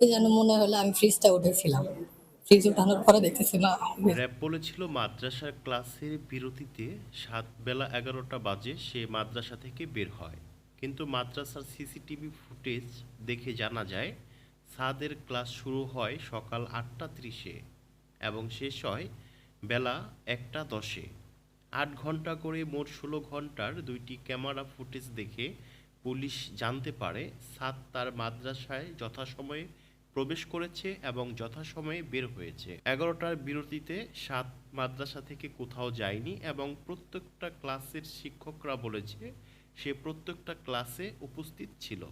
যেন মনে হলো আমি ফ্রিজটা উঠেছিলাম। ফ্রিজ উঠানোর পরে দেখতেছি, না র্যাব বলেছিল, মাদ্রাসার ক্লাসের বিরতিতে সাত বেলা এগারোটা বাজে, সে মাদ্রাসা থেকে বের হয়। কিন্তু মাদ্রাসার সিসিটিভি ফুটেজ দেখে জানা যায়, সাদের ক্লাস শুরু হয় সকাল আটটা ত্রিশে এবং শেষ হয় বেলা একটা দশে। আট ঘণ্টা করে মোট ষোলো ঘণ্টার দুইটি ক্যামেরা ফুটেজ দেখে পুলিশ জানতে পারে সাদ তার মাদ্রাসায় যথাসময়ে প্রবেশ করেছে এবং যথাসময়ে বের হয়েছে। এগারোটার বিরতিতে সাত মাদ্রাসা থেকে কোথাও যায়নি এবং প্রত্যেকটা ক্লাসের শিক্ষকরা বলেছে, সে প্রত্যেকটা ক্লাসে উপস্থিত ছিল।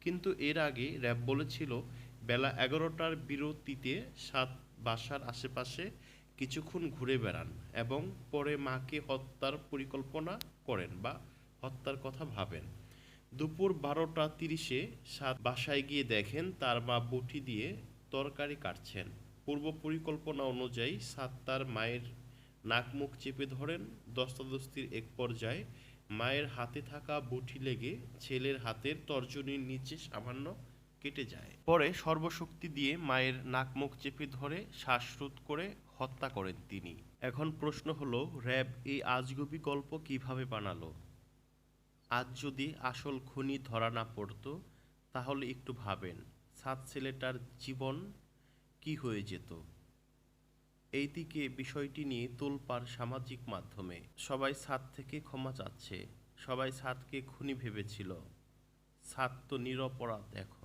কিন্তু এর আগে র্যাব বলেছিল, বেলা এগারোটার বিরতিতে সাত বাসার আশেপাশে কিছুক্ষণ ঘুরে বেড়ান এবং পরে মাকে হত্যার পরিকল্পনা করেন বা হত্যার কথা ভাবেন। দুপুর বারোটা তিরিশে সাত বাসায় গিয়ে দেখেন তার মা বটি দিয়ে তরকারি কাটছেন। পূর্ব পরিকল্পনা অনুযায়ী সাত তার মায়ের নাক মুখ চেপে ধরেন। দস্তাদস্তির এক পর্যায়ে মায়ের হাতে থাকা বটি লেগে ছেলের হাতের তর্জনীর নিচে সামান্য কেটে যায়। পরে সর্বশক্তি দিয়ে মায়ের নাক মুখ চেপে ধরে শ্বাসরোধ করে হত্যা করেন তিনি। এখন প্রশ্ন হলো, র্যাব এই আজগুবি গল্প কীভাবে বানালো? আজ যদি আসল খুনি ধরা না পড়তো, তাহলে একটু ভাবেন, সাত ছেলেটার জীবন কি হয়ে যেত? এইদিকে বিষয়টি নিয়ে তোলপাড় সামাজিক মাধ্যমে সবাই সাত থেকে ক্ষমা চাচ্ছে, সবাই সাতকে খুনি ভেবেছিল। সাত তো নিরপরাধ এখন।